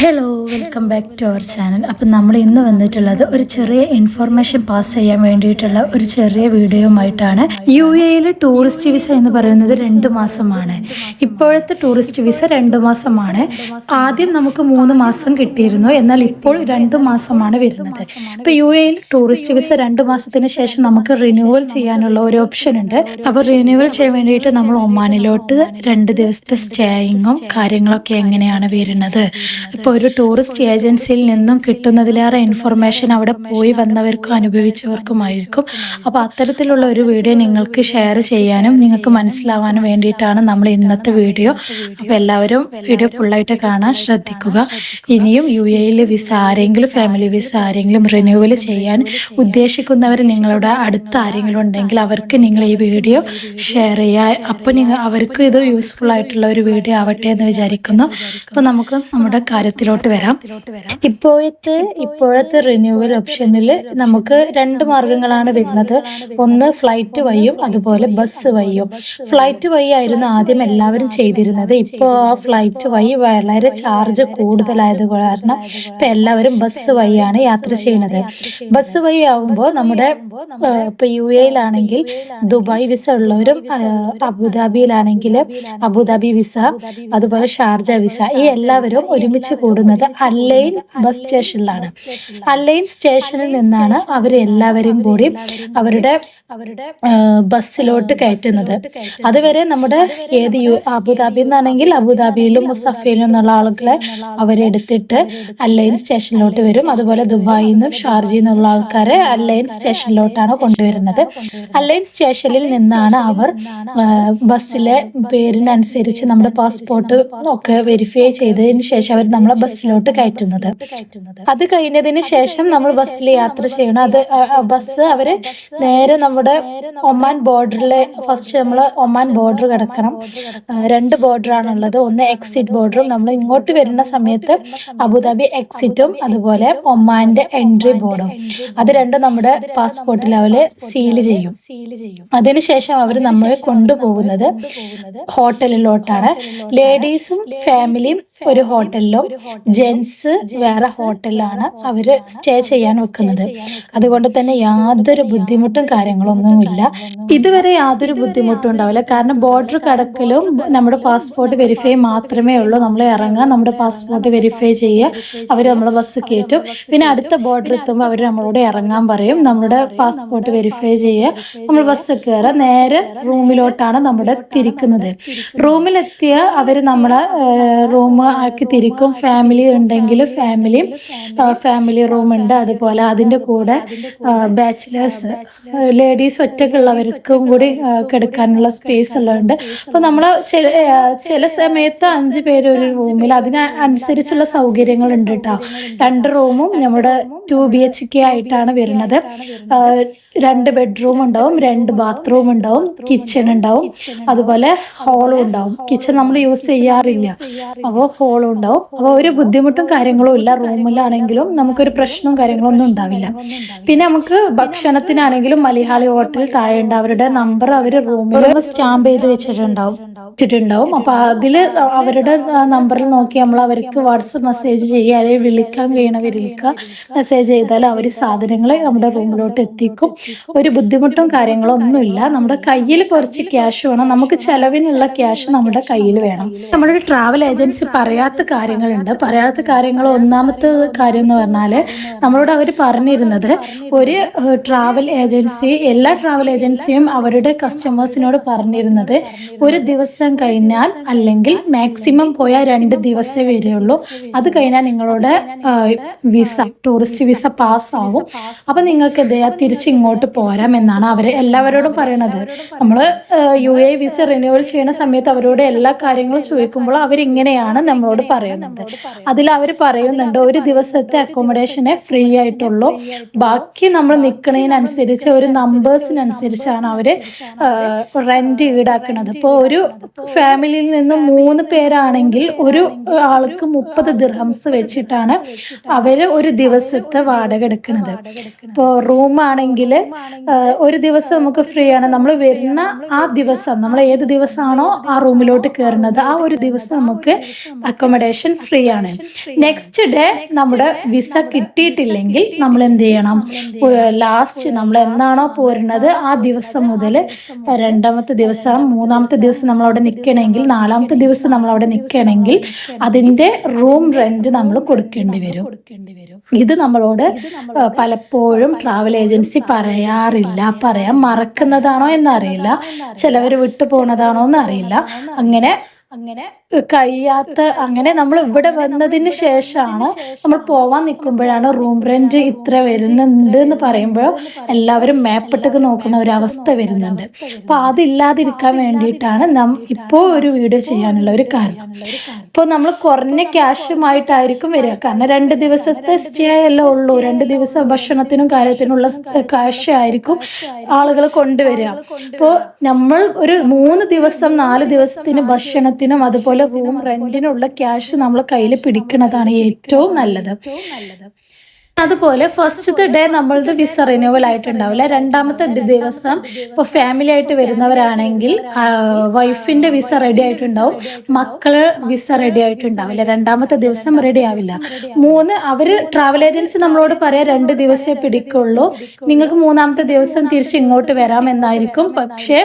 Hello welcome back to our channel അപ്പം നമ്മൾ ഇന്ന് വന്നിട്ടുള്ളത് ഒരു ചെറിയ ഇൻഫർമേഷൻ പാസ് ചെയ്യാൻ വേണ്ടിയിട്ടുള്ള ഒരു ചെറിയ വീഡിയോയുമായിട്ടാണ് യു എയിൽ ടൂറിസ്റ്റ് വിസ എന്ന് പറയുന്നത് രണ്ട് മാസമാണ്. ഇപ്പോഴത്തെ ടൂറിസ്റ്റ് വിസ രണ്ട് മാസമാണ്. ആദ്യം നമുക്ക് മൂന്ന് മാസം കിട്ടിയിരുന്നു. എന്നാൽ ഇപ്പോൾ രണ്ട് മാസമാണ് വരുന്നത്. ഇപ്പം യു എയിൽ ടൂറിസ്റ്റ് വിസ രണ്ട് മാസത്തിന് ശേഷം നമുക്ക് റിന്യൂവൽ ചെയ്യാനുള്ള ഒരു ഓപ്ഷൻ ഉണ്ട്. അപ്പോൾ റിന്യൂവൽ ചെയ്യാൻ വേണ്ടിയിട്ട് നമ്മൾ ഒമാനിലോട്ട് രണ്ട് ദിവസത്തെ സ്റ്റേയിങ്ങും കാര്യങ്ങളൊക്കെ എങ്ങനെയാണ് വരുന്നത്? ഇപ്പോൾ ഒരു ടൂറിസ്റ്റ് ഏജൻസിയിൽ നിന്നും കിട്ടുന്നതിലേറെ ഇൻഫർമേഷൻ അവിടെ പോയി വന്നവർക്കും അനുഭവിച്ചവർക്കുമായിരിക്കും. അപ്പോൾ അത്തരത്തിലുള്ള ഒരു വീഡിയോ നിങ്ങൾക്ക് ഷെയർ ചെയ്യാനും നിങ്ങൾക്ക് മനസ്സിലാവാനും വേണ്ടിയിട്ടാണ് നമ്മൾ ഇന്നത്തെ വീഡിയോ അപ്പോൾ എല്ലാവരും വീഡിയോ ഫുള്ളായിട്ട് കാണാൻ ശ്രദ്ധിക്കുക. ഇനിയും യു എയിൽ വിസ ആരെങ്കിലും ഫാമിലി വിസ ആരെങ്കിലും റിന്യൂവൽ ചെയ്യാൻ ഉദ്ദേശിക്കുന്നവർ നിങ്ങളുടെ അടുത്ത് ആരെങ്കിലും ഉണ്ടെങ്കിൽ അവർക്ക് നിങ്ങൾ ഈ വീഡിയോ ഷെയർ ചെയ്യുക. അപ്പോൾ നിങ്ങൾ അവർക്ക് ഇത് യൂസ്ഫുൾ ആയിട്ടുള്ള ഒരു വീഡിയോ ആവട്ടെ എന്ന് വിചാരിക്കുന്നു. അപ്പോൾ നമുക്ക് നമ്മുടെ കാര്യത്തിലോട്ട് വരാം. ഇപ്പോഴത്തെ ഇപ്പോഴത്തെ റിന്യൂവൽ ഓപ്ഷനിൽ നമുക്ക് രണ്ട് മാർഗങ്ങളാണ് വരുന്നത്. ഒന്ന് ഫ്ലൈറ്റ് വഴിയും അതുപോലെ ബസ് വഴിയും. ഫ്ലൈറ്റ് വഴി ആയിരുന്നു ആദ്യം എല്ലാവരും ചെയ്തിരുന്നത്. ഇപ്പോൾ ആ ഫ്ലൈറ്റ് വഴി വളരെ ചാർജ് കൂടുതലായത് കാരണം ഇപ്പം എല്ലാവരും ബസ് വഴിയാണ് യാത്ര ചെയ്യുന്നത്. ബസ് വഴി ആവുമ്പോൾ നമ്മുടെ ഇപ്പൊ യു എയിലാണെങ്കിൽ ദുബായ് വിസ ഉള്ളവരും അബുദാബിയിലാണെങ്കിൽ അബുദാബി വിസ അതുപോലെ ഷാർജ വിസ ഈ എല്ലാവരും ഒരുമിച്ച് കൂടുന്നത് അല്ലൈൻ ബസ് സ്റ്റേഷനിലാണ്. അല്ലൈൻ സ്റ്റേഷനിൽ നിന്നാണ് അവർ എല്ലാവരും കൂടി അവരുടെ അവരുടെ ബസ്സിലോട്ട് കയറ്റുന്നത്. അതുവരെ നമ്മുടെ ഏത് യു അബുദാബി എന്നാണെങ്കിൽ അബുദാബിയിലും മുസഫയിലും എന്നുള്ള ആളുകളെ അവരെടുത്തിട്ട് അല്ലൈൻ സ്റ്റേഷനിലോട്ട് വരും. അതുപോലെ ദുബായിൽ നിന്നും ഷാർജയിൽ നിന്നുള്ള ആൾക്കാരെ അല്ലൈൻ സ്റ്റേഷനിലോട്ടാണ് കൊണ്ടുവരുന്നത്. അല്ലൈൻ സ്റ്റേഷനിൽ നിന്നാണ് അവർ ബസ്സിലെ പേരിനനുസരിച്ച് നമ്മുടെ പാസ്പോർട്ട് ഒക്കെ വെരിഫൈ ചെയ്തതിന് ശേഷം അവർ നമ്മളെ ബസ്സിലോട്ട് കയറ്റുന്നത്. അത് കഴിഞ്ഞതിന് ശേഷം നമ്മൾ ബസ്സിൽ യാത്ര ചെയ്യണം. അത് ബസ് അവർ നേരെ നമ്മുടെ ഒമാൻ ബോർഡറിലെ ഫസ്റ്റ് നമ്മൾ ഒമാൻ ബോർഡർ കിടക്കണം. രണ്ട് ബോർഡർ ആണുള്ളത് ഒന്ന് എക്സിറ്റ് ബോർഡറും നമ്മൾ ഇങ്ങോട്ട് വരുന്ന സമയത്ത് അബുദാബി എക്സിറ്റും അതുപോലെ ഒമാന്റെ എൻട്രി ബോർഡും. അത് രണ്ടും നമ്മുടെ പാസ്പോർട്ടിൽ അവർ സീൽ ചെയ്യും. അതിനുശേഷം അവർ നമ്മളെ കൊണ്ടുപോകുന്നത് ഹോട്ടലിലോട്ടാണ്. ലേഡീസും ഫാമിലിയും ഒരു ഹോട്ടലിലും ജെൻസ് വേറെ ഹോട്ടലിലാണ് അവർ സ്റ്റേ ചെയ്യാൻ വെക്കുന്നത്. അതുകൊണ്ട് തന്നെ യാതൊരു ബുദ്ധിമുട്ടും കാര്യങ്ങളൊന്നുമില്ല. ഇതുവരെ യാതൊരു ബുദ്ധിമുട്ടും ഉണ്ടാവില്ല. കാരണം ബോർഡർ കടക്കലും നമ്മുടെ പാസ്പോർട്ട് വെരിഫൈ മാത്രമേ ഉള്ളൂ. നമ്മൾ ഇറങ്ങാൻ നമ്മുടെ പാസ്പോർട്ട് വെരിഫൈ ചെയ്യുക അവർ നമ്മളെ ബസ് കയറ്റും. പിന്നെ അടുത്ത ബോർഡർ എത്തുമ്പോൾ അവർ നമ്മളോട് ഇറങ്ങാൻ പറയും. നമ്മുടെ പാസ്പോർട്ട് വെരിഫൈ ചെയ്യുക നമ്മൾ ബസ് കയറുക നേരെ റൂമിലോട്ടാണ് നമ്മുടെ തിരിക്കുന്നത്. റൂമിലെത്തിയ അവർ നമ്മളെ റൂം ആക്കി തിരിക്കും. ഫാമിലി ഉണ്ടെങ്കിൽ ഫാമിലി ഫാമിലി റൂം ഉണ്ട്. അതുപോലെ അതിന്റെ കൂടെ ബാച്ചിലേഴ്സ് ലേഡീസ് ഒറ്റക്കുള്ളവർക്കും കൂടി കിടക്കാനുള്ള സ്പേസ് ഉള്ളതുണ്ട് അപ്പോൾ നമ്മൾ ചില ചില സമയത്ത് അഞ്ച് പേര് ഒരു റൂമിൽ അതിനനുസരിച്ചുള്ള സൗകര്യങ്ങളുണ്ട് സൗകര്യങ്ങൾ ഉണ്ട് കേട്ടോ. രണ്ട് റൂമും നമ്മുടെ ടു ബി എച്ച് കെ ആയിട്ടാണ് വരുന്നത്. രണ്ട് ബെഡ്റൂം ഉണ്ടാവും രണ്ട് ബാത്റൂം ഉണ്ടാവും കിച്ചൺ ഉണ്ടാവും അതുപോലെ ഹോളും ഉണ്ടാവും. കിച്ചൺ നമ്മൾ യൂസ് ചെയ്യാറില്ല. അപ്പോൾ ഹോളും ഉണ്ടാവും. അപ്പോൾ ഒരു ബുദ്ധിമുട്ടും കാര്യങ്ങളും ഇല്ല. റൂമിലാണെങ്കിലും നമുക്കൊരു പ്രശ്നവും കാര്യങ്ങളും ഒന്നും ഉണ്ടാവില്ല. പിന്നെ നമുക്ക് ഭക്ഷണത്തിനാണെങ്കിലും മലയാളി ഹോട്ടൽ താഴെ ഉണ്ട് അവരുടെ നമ്പർ അവർ റൂമിൽ സ്റ്റാമ്പ് ചെയ്ത് വെച്ചിട്ടുണ്ടാവും. വെച്ചിട്ടുണ്ടാവും. അപ്പൊ അതിൽ അവരുടെ നമ്പറിൽ നോക്കി നമ്മൾ അവർക്ക് വാട്സപ്പ് മെസ്സേജ് ചെയ്യുക അല്ലെങ്കിൽ വിളിക്കാൻ കഴിയണവർ വിളിക്കുക മെസ്സേജ് ചെയ്താൽ അവർ സാധനങ്ങൾ നമ്മുടെ റൂമിലോട്ട് എത്തിക്കും. ഒരു ബുദ്ധിമുട്ടും കാര്യങ്ങളോ ഒന്നുമില്ല നമ്മുടെ കയ്യിൽ കുറച്ച് ക്യാഷ് വേണം. നമുക്ക് ചെലവിനുള്ള ക്യാഷ് നമ്മുടെ കയ്യിൽ വേണം. നമ്മുടെ ട്രാവൽ ഏജൻസി പറയാത്ത കാര്യങ്ങളുണ്ട്. പറയാത്ത കാര്യങ്ങൾ ഒന്നാമത്തെ കാര്യം എന്ന് പറഞ്ഞാൽ നമ്മളോട് അവർ പറഞ്ഞിരുന്നത് ഒരു ട്രാവൽ ഏജൻസി എല്ലാ ട്രാവൽ ഏജൻസിയും അവരുടെ കസ്റ്റമേഴ്സിനോട് പറഞ്ഞിരുന്നത് ഒരു ദിവസം കഴിഞ്ഞാൽ അല്ലെങ്കിൽ മാക്സിമം പോയാൽ രണ്ട് ദിവസമേ വരെയുള്ളൂ അത് കഴിഞ്ഞാൽ നിങ്ങളുടെ വിസ ടൂറിസ്റ്റ് വിസ പാസ് ആവും. അപ്പം നിങ്ങൾക്ക് ഇത് തിരിച്ച് ഇങ്ങോട്ട് പോരാം എന്നാണ് അവർ എല്ലാവരോടും പറയണത്. നമ്മൾ യു എ വിസ റിന്യൂവൽ ചെയ്യുന്ന സമയത്ത് അവരോട് എല്ലാ കാര്യങ്ങളും ചോദിക്കുമ്പോൾ അവരിങ്ങനെയാണ് നമ്മളോട് പറയുന്നത്. അതിൽ അവർ പറയുന്നുണ്ട് ഒരു ദിവസത്തെ അക്കോമഡേഷനെ ഫ്രീ ആയിട്ടുള്ളൂ. ബാക്കി നമ്മൾ നിൽക്കുന്നതിനനുസരിച്ച് ഒരു നമ്പേഴ്സിനനുസരിച്ചാണ് അവർ റെന്റ് ഈടാക്കുന്നത് ഇപ്പോൾ ഒരു ഫാമിലിയിൽ നിന്ന് മൂന്ന് പേരാണെങ്കിൽ ഒരു ആൾക്ക് മുപ്പത് ദിർഹംസ് വെച്ചിട്ടാണ് അവർ ഒരു ദിവസത്തെ വാടക എടുക്കുന്നത് ഇപ്പോൾ റൂമാണെങ്കിൽ ഒരു ദിവസം നമുക്ക് ഫ്രീ ആണ്. നമ്മൾ വരുന്ന ആ ദിവസം നമ്മൾ ഏത് ദിവസമാണോ ആ റൂമിലോട്ട് കയറുന്നത്. ആ ഒരു ദിവസം നമുക്ക് അക്കോമഡേഷൻ ഫ്രീ ആണ്. നെക്സ്റ്റ് ഡേ നമ്മുടെ വിസ കിട്ടിയിട്ടില്ലെങ്കിൽ നമ്മൾ എന്ത് ചെയ്യണം? ലാസ്റ്റ് നമ്മൾ എന്നാണോ പോരുന്നത് ആ ദിവസം മുതൽ രണ്ടാമത്തെ ദിവസം മൂന്നാമത്തെ ദിവസം നമ്മൾ അവിടെ നിൽക്കണമെങ്കിൽ നാലാമത്തെ ദിവസം നമ്മൾ അവിടെ നിൽക്കണമെങ്കിൽ അതിന്റെ റൂം റെന്റ് നമ്മൾ കൊടുക്കേണ്ടി വരും. ഇത് നമ്മളോട് പലപ്പോഴും ട്രാവൽ ഏജൻസി പറയാറില്ല പറയാൻ മറക്കുന്നതാണോ എന്നറിയില്ല. ചിലവർ വിട്ടു പോണതാണോ എന്നറിയില്ല. അങ്ങനെ അങ്ങനെ കഴിയാത്ത അങ്ങനെ നമ്മൾ ഇവിടെ വന്നതിന് ശേഷമാണ് നമ്മൾ പോവാൻ നിൽക്കുമ്പോഴാണ് റൂം റെന്റ് ഇത്ര വരുന്നുണ്ട് എന്ന് പറയുമ്പോൾ എല്ലാവരും മാപ്പിട്ടൊക്കെ നോക്കുന്ന ഒരു അവസ്ഥ വരുന്നുണ്ട്. അപ്പൊ അതില്ലാതിരിക്കാൻ വേണ്ടിയിട്ടാണ് നാം ഇപ്പോൾ ഒരു വീഡിയോ ചെയ്യാനുള്ള ഒരു കാരണം. ഇപ്പോൾ നമ്മൾ കുറഞ്ഞ ക്യാഷുമായിട്ടായിരിക്കും വരിക. കാരണം രണ്ട് ദിവസത്തെ സ്റ്റേ അല്ലേ ഉള്ളൂ. രണ്ട് ദിവസം ഭക്ഷണത്തിനും കാര്യത്തിനുള്ള ക്യാഷ് ആയിരിക്കും ആളുകൾ കൊണ്ടുവരിക. അപ്പോൾ നമ്മൾ ഒരു മൂന്ന് ദിവസം നാല് ദിവസത്തിന് ഭക്ഷണത്തിനും അതുപോലെ റൂം റെന്റിനുള്ള ക്യാഷ് നമ്മൾ കയ്യിൽ പിടിക്കുന്നതാണ് ഏറ്റവും നല്ലത്. അതുപോലെ ഫസ്റ്റ് ഡേ നമ്മളത് വിസ റിന്യൂവൽ ആയിട്ടുണ്ടാവില്ല. രണ്ടാമത്തെ ദിവസം ഇപ്പോൾ ഫാമിലി ആയിട്ട് വരുന്നവരാണെങ്കിൽ വൈഫിന്റെ വിസ റെഡി ആയിട്ടുണ്ടാവും. മക്കൾ വിസ റെഡി ആയിട്ടുണ്ടാവില്ല. രണ്ടാമത്തെ ദിവസം റെഡി ആവില്ല. മൂന്ന് അവർ ട്രാവൽ ഏജൻസി നമ്മളോട് പറയാം രണ്ട് ദിവസമേ പിടിക്കുള്ളൂ. നിങ്ങൾക്ക് മൂന്നാമത്തെ ദിവസം തിരിച്ച് ഇങ്ങോട്ട് വരാം എന്നായിരിക്കും. പക്ഷേ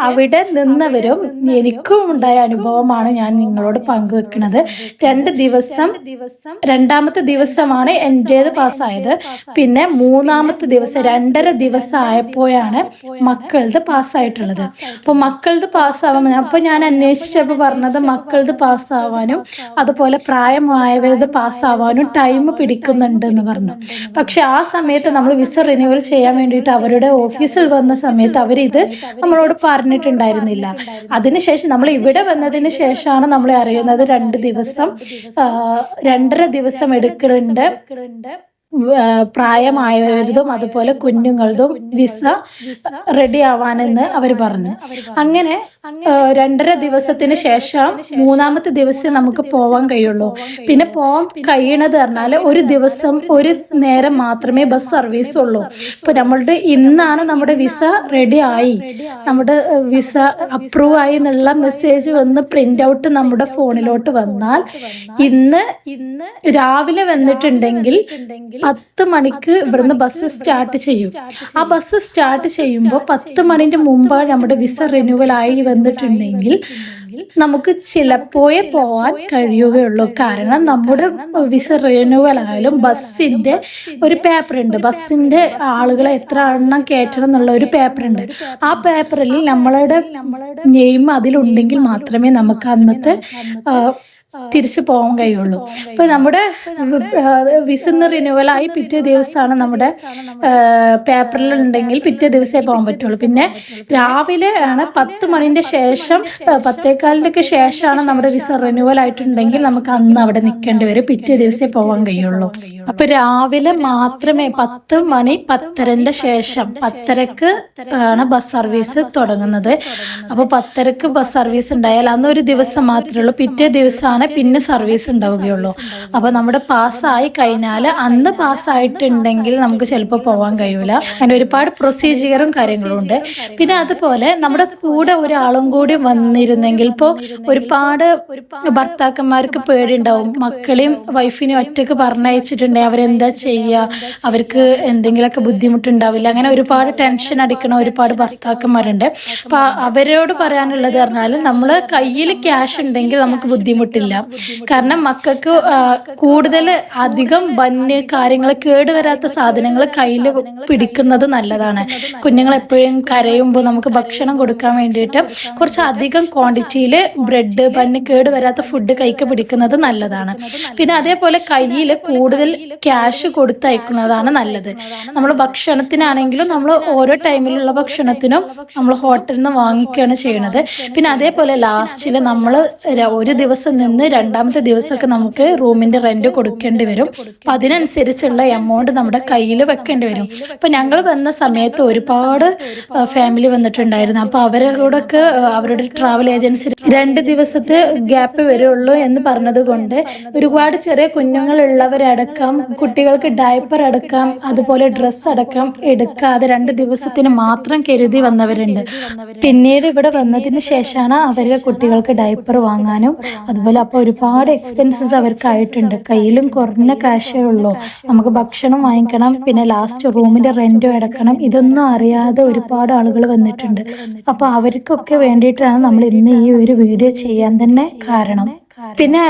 അവിടെ നിന്നവരും എനിക്കും ഉണ്ടായ അനുഭവമാണ് ഞാൻ നിങ്ങളോട് പങ്കുവെക്കുന്നത്. രണ്ട് ദിവസം ദിവസം രണ്ടാമത്തെ ദിവസമാണ് എന്റേത് പാസ്സായത്. പിന്നെ മൂന്നാമത്തെ ദിവസം രണ്ടര ദിവസം ആയപ്പോഴാണ് മക്കളത് പാസ്സായിട്ടുള്ളത്. അപ്പോൾ മക്കളത് പാസ്സാവാൻ അപ്പോൾ ഞാൻ അന്വേഷിച്ചപ്പോൾ പറഞ്ഞത് മക്കളത് പാസ്സാവാനും അതുപോലെ പ്രായമായവരത് പാസ്സാവാനും ടൈം പിടിക്കുന്നുണ്ട് എന്ന് പറഞ്ഞു. പക്ഷെ ആ സമയത്ത് നമ്മൾ വിസ റിന്യൂവൽ ചെയ്യാൻ വേണ്ടിയിട്ട് അവരുടെ ഓഫീസിൽ വന്ന സമയത്ത് അവരിത് നമ്മളോട് പറഞ്ഞിട്ടുണ്ടായിരുന്നില്ല. അതിനുശേഷം നമ്മൾ ഇവിടെ വന്നതിന് ശേഷമാണ് നമ്മൾ അറിയുന്നത് രണ്ട് ദിവസം രണ്ടര ദിവസം എടുക്കുന്നുണ്ട്. പ്രായമായവരതും അതുപോലെ കുഞ്ഞുങ്ങളതും വിസ റെഡി ആവാനെന്ന് അവർ പറഞ്ഞു. അങ്ങനെ രണ്ടര ദിവസത്തിന് ശേഷം മൂന്നാമത്തെ ദിവസം നമുക്ക് പോവാൻ കഴിയുള്ളൂ. പിന്നെ പോവാൻ കഴിയണത് പറഞ്ഞാൽ ഒരു ദിവസം ഒരു നേരം മാത്രമേ ബസ് സർവീസ് ഉള്ളൂ. ഇപ്പൊ നമ്മളുടെ ഇന്നാണ് നമ്മുടെ വിസ റെഡി ആയി നമ്മുടെ വിസ അപ്രൂവ് ആയി എന്നുള്ള മെസ്സേജ് വന്ന് പ്രിന്റ് ഔട്ട് നമ്മുടെ ഫോണിലോട്ട് വന്നാൽ ഇന്ന് ഇന്ന് രാവിലെ വന്നിട്ടുണ്ടെങ്കിൽ പത്ത് മണിക്ക് ഇവിടുന്ന് ബസ് സ്റ്റാർട്ട് ചെയ്യും. ആ ബസ് സ്റ്റാർട്ട് ചെയ്യുമ്പോൾ പത്ത് മണിന്റെ മുമ്പ് നമ്മുടെ വിസ റിന്യൂവൽ ആയി വന്നിട്ടുണ്ടെങ്കിൽ നമുക്ക് ചിലപ്പോഴേ പോവാൻ കഴിയുകയുള്ളൂ. കാരണം നമ്മുടെ വിസ റിന്യൂവൽ ആയാലും ബസ്സിന്റെ ഒരു പേപ്പർ ഉണ്ട്. ബസ്സിന്റെ ആളുകളെ എത്ര എണ്ണം കയറ്റണം എന്നുള്ള ഒരു പേപ്പർ ഉണ്ട്. ആ പേപ്പറിൽ നമ്മളുടെ നെയിം അതിലുണ്ടെങ്കിൽ മാത്രമേ നമുക്ക് അന്നത്തെ തിരിച്ചു പോകാൻ കഴിയുള്ളൂ. അപ്പോൾ നമ്മുടെ വിസന്ന് റിന്യൂവൽ ആയി പിറ്റേ ദിവസമാണ് നമ്മുടെ പേപ്പറിൽ ഉണ്ടെങ്കിൽ പിറ്റേ ദിവസമേ പോകാൻ പറ്റുള്ളൂ. പിന്നെ രാവിലെ ആണ് പത്ത് മണിന്റെ ശേഷം പത്തേക്കാലിന്റെയൊക്കെ ശേഷമാണ് നമ്മുടെ വിസ റിന്യൂവൽ ആയിട്ടുണ്ടെങ്കിൽ നമുക്ക് അന്ന് അവിടെ നിൽക്കേണ്ടി വരും. പിറ്റേ ദിവസമേ പോകാൻ കഴിയുള്ളൂ. അപ്പൊ രാവിലെ മാത്രമേ പത്ത് മണി പത്തരന്റെ ശേഷം പത്തരക്ക് ആണ് ബസ് സർവീസ് തുടങ്ങുന്നത്. അപ്പോൾ പത്തരക്ക് ബസ് സർവീസ് ഉണ്ടായാൽ അന്ന് ഒരു ദിവസം മാത്രമേ ഉള്ളൂ. പിറ്റേ ദിവസമാണ് പിന്നെ സർവീസ് ഉണ്ടാവുകയുള്ളൂ. അപ്പോൾ നമ്മുടെ പാസ്സായി കഴിഞ്ഞാൽ അന്ന് പാസ്സായിട്ടുണ്ടെങ്കിൽ നമുക്ക് ചിലപ്പോൾ പോകാൻ കഴിയൂല. അങ്ങനെ ഒരുപാട് പ്രൊസീജിയറും കാര്യങ്ങളും ഉണ്ട് പിന്നെ അതുപോലെ നമ്മുടെ കൂടെ ഒരാളും കൂടി വന്നിരുന്നെങ്കിൽ ഇപ്പോൾ ഒരുപാട് ഭർത്താക്കന്മാർക്ക് പേടിയുണ്ടാവും. മക്കളെയും വൈഫിനെയും ഒറ്റയ്ക്ക് പറഞ്ഞയച്ചിട്ടുണ്ടെങ്കിൽ അവരെന്താ ചെയ്യുക അവർക്ക് എന്തെങ്കിലുമൊക്കെ ബുദ്ധിമുട്ടുണ്ടാവില്ല. അങ്ങനെ ഒരുപാട് ടെൻഷൻ അടിക്കണ ഒരുപാട് ഭർത്താക്കന്മാരുണ്ട്. അപ്പൊ അവരോട് പറയാനുള്ളത് പറഞ്ഞാൽ നമ്മൾ കയ്യിൽ ക്യാഷ് ഉണ്ടെങ്കിൽ നമുക്ക് ബുദ്ധിമുട്ടില്ല. കാരണം മക്കൾക്ക് കൂടുതൽ അധികം വന്യ കാര്യങ്ങൾ കേടുവരാത്ത സാധനങ്ങൾ കയ്യിൽ പിടിക്കുന്നത് നല്ലതാണ്. കുഞ്ഞുങ്ങൾ എപ്പോഴും കരയുമ്പോൾ നമുക്ക് ഭക്ഷണം കൊടുക്കാൻ വേണ്ടിയിട്ട് കുറച്ച് അധികം ക്വാണ്ടിറ്റിയിൽ ബ്രെഡ് ബന്ന് കേടുവരാത്ത ഫുഡ് കൈക്ക് പിടിക്കുന്നത് നല്ലതാണ്. പിന്നെ അതേപോലെ കയ്യിൽ കൂടുതൽ ക്യാഷ് കൊടുത്തയക്കുന്നതാണ് നല്ലത്. നമ്മൾ ഭക്ഷണത്തിനാണെങ്കിലും നമ്മൾ ഓരോ ടൈമിലുള്ള ഭക്ഷണത്തിനും നമ്മൾ ഹോട്ടലിൽ നിന്ന് വാങ്ങിക്കുകയാണ് ചെയ്യണത്. പിന്നെ അതേപോലെ ലാസ്റ്റിൽ നമ്മൾ ഒരു ദിവസം നിന്ന് രണ്ടാമത്തെ ദിവസമൊക്കെ നമുക്ക് റൂമിന്റെ റെന്റ് കൊടുക്കേണ്ടി വരും. അപ്പൊ അതിനനുസരിച്ചുള്ള എമൗണ്ട് നമ്മുടെ കയ്യിൽ വെക്കേണ്ടി വരും. അപ്പൊ ഞങ്ങൾ വന്ന സമയത്ത് ഒരുപാട് ഫാമിലി വന്നിട്ടുണ്ടായിരുന്നു. അപ്പൊ അവരോടൊക്കെ അവരുടെ ട്രാവൽ ഏജൻസി രണ്ട് ദിവസത്തെ ഗ്യാപ്പ് വരുള്ളൂ എന്ന് പറഞ്ഞത് കൊണ്ട് ഒരുപാട് ചെറിയ കുഞ്ഞുങ്ങളുള്ളവരടക്കം കുട്ടികൾക്ക് ഡയപ്പർ അടക്കം അതുപോലെ ഡ്രസ്സ് അടക്കം എടുക്കാതെ രണ്ട് ദിവസത്തിന് മാത്രം കരുതി വന്നവരുണ്ട്. പിന്നീട് ഇവിടെ വന്നതിന് ശേഷമാണ് അവരുടെ കുട്ടികൾക്ക് ഡയപ്പർ വാങ്ങാനും അതുപോലെ അപ്പോൾ ഒരുപാട് എക്സ്പെൻസസ് അവർക്കായിട്ടുണ്ട്. കയ്യിലും കുറഞ്ഞ കാശേ ഉള്ളൂ. നമുക്ക് ഭക്ഷണം വാങ്ങിക്കണം പിന്നെ ലാസ്റ്റ് റൂമിന്റെ റെന്റും അടക്കണം. ഇതൊന്നും അറിയാതെ ഒരുപാട് ആളുകൾ വന്നിട്ടുണ്ട്. അപ്പോൾ അവർക്കൊക്കെ വേണ്ടിയിട്ടാണ് നമ്മൾ ഇന്ന് ഈ ഒരു വീഡിയോ ചെയ്യാൻ തന്നെ കാരണം. പിന്നെ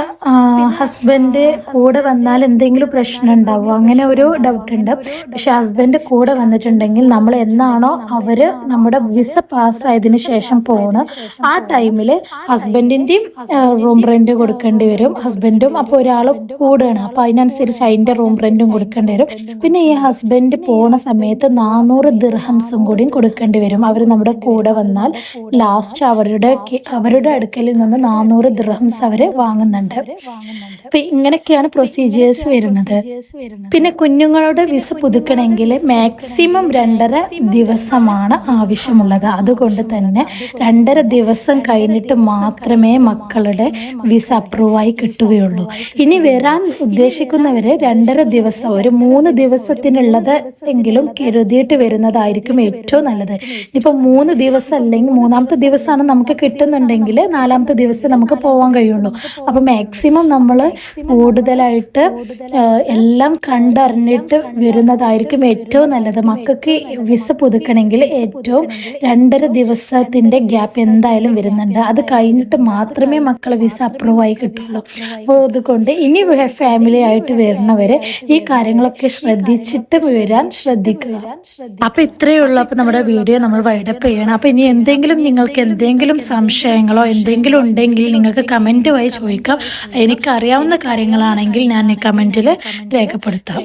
ഹസ്ബൻഡ് കൂടെ വന്നാൽ എന്തെങ്കിലും പ്രശ്നം ഉണ്ടാവും. അങ്ങനെ ഒരു ഡൗട്ട് ഉണ്ട്. പക്ഷെ ഹസ്ബൻഡ് കൂടെ വന്നിട്ടുണ്ടെങ്കിൽ നമ്മൾ എന്നാണോ അവർ നമ്മുടെ വിസ പാസ്സായതിനു ശേഷം പോകണം ആ ടൈമിൽ ഹസ്ബൻഡിന്റെയും റൂം റെന്റ് കൊടുക്കേണ്ടി വരും. ഹസ്ബൻഡും അപ്പോൾ ഒരാൾ കൂടെയാണ് അപ്പൊ അതിനനുസരിച്ച് അതിന്റെ റൂം റെന്റും കൊടുക്കേണ്ടി വരും. പിന്നെ ഈ ഹസ്ബൻഡ് പോണ സമയത്ത് നാനൂറ് ദിർഹംസും കൂടിയും കൊടുക്കേണ്ടി വരും. അവർ നമ്മുടെ കൂടെ വന്നാൽ ലാസ്റ്റ് അവരുടെ അവരുടെ അടുക്കലിൽ നിന്ന് നാനൂറ് ദിർഹംസ് അവർ വാങ്ങുന്നുണ്ട്. അപ്പൊ ഇങ്ങനെയൊക്കെയാണ് പ്രൊസീജിയേഴ്സ് വരുന്നത്. പിന്നെ കുഞ്ഞുങ്ങളുടെ വിസ പുതുക്കണമെങ്കിൽ മാക്സിമം രണ്ടര ദിവസമാണ് ആവശ്യമുള്ളത്. അതുകൊണ്ട് തന്നെ രണ്ടര ദിവസം കഴിഞ്ഞിട്ട് മാത്രമേ മക്കളുടെ വിസ അപ്രൂവായി കിട്ടുകയുള്ളൂ. ഇനി വരാൻ ഉദ്ദേശിക്കുന്നവരെ രണ്ടര ദിവസം ഒരു മൂന്ന് ദിവസത്തിനുള്ളത് എങ്കിലും കരുതിയിട്ട് വരുന്നതായിരിക്കും ഏറ്റവും നല്ലത്. ഇപ്പൊ മൂന്ന് ദിവസം അല്ലെങ്കിൽ മൂന്നാമത്തെ ദിവസമാണ് നമുക്ക് കിട്ടുന്നുണ്ടെങ്കിൽ നാലാമത്തെ ദിവസം നമുക്ക് പോകാൻ കഴിയുള്ളൂ. അപ്പൊ മാക്സിമം നമ്മൾ കൂടുതലായിട്ട് എല്ലാം കണ്ടറിഞ്ഞിട്ട് വരുന്നതായിരിക്കും ഏറ്റവും നല്ലത്. മക്കൾക്ക് വിസ പുതുക്കണമെങ്കിൽ ഏറ്റവും രണ്ടര ദിവസത്തിന്റെ ഗ്യാപ്പ് എന്തായാലും വരുന്നുണ്ട്. അത് കഴിഞ്ഞിട്ട് മാത്രമേ മക്കളെ വിസ അപ്രൂവ് ആയി കിട്ടുള്ളൂ. അപ്പോൾ അതുകൊണ്ട് ഇനി ഫാമിലി ആയിട്ട് വരുന്നവരെ ഈ കാര്യങ്ങളൊക്കെ ശ്രദ്ധിച്ചിട്ട് വരാൻ ശ്രദ്ധിക്കുക. അപ്പൊ ഇത്രയേ ഉള്ളൂ. അപ്പൊ നമ്മുടെ വീഡിയോ നമ്മൾ വൈഡപ്പ് ചെയ്യണം. അപ്പൊ ഇനി എന്തെങ്കിലും നിങ്ങൾക്ക് എന്തെങ്കിലും സംശയങ്ങളോ എന്തെങ്കിലും ഉണ്ടെങ്കിൽ നിങ്ങൾക്ക് കമന്റ് വഴി ചോദിക്കാം. എനിക്കറിയാവുന്ന കാര്യങ്ങളാണെങ്കിൽ ഞാൻ കമന്റിൽ രേഖപ്പെടുത്താം.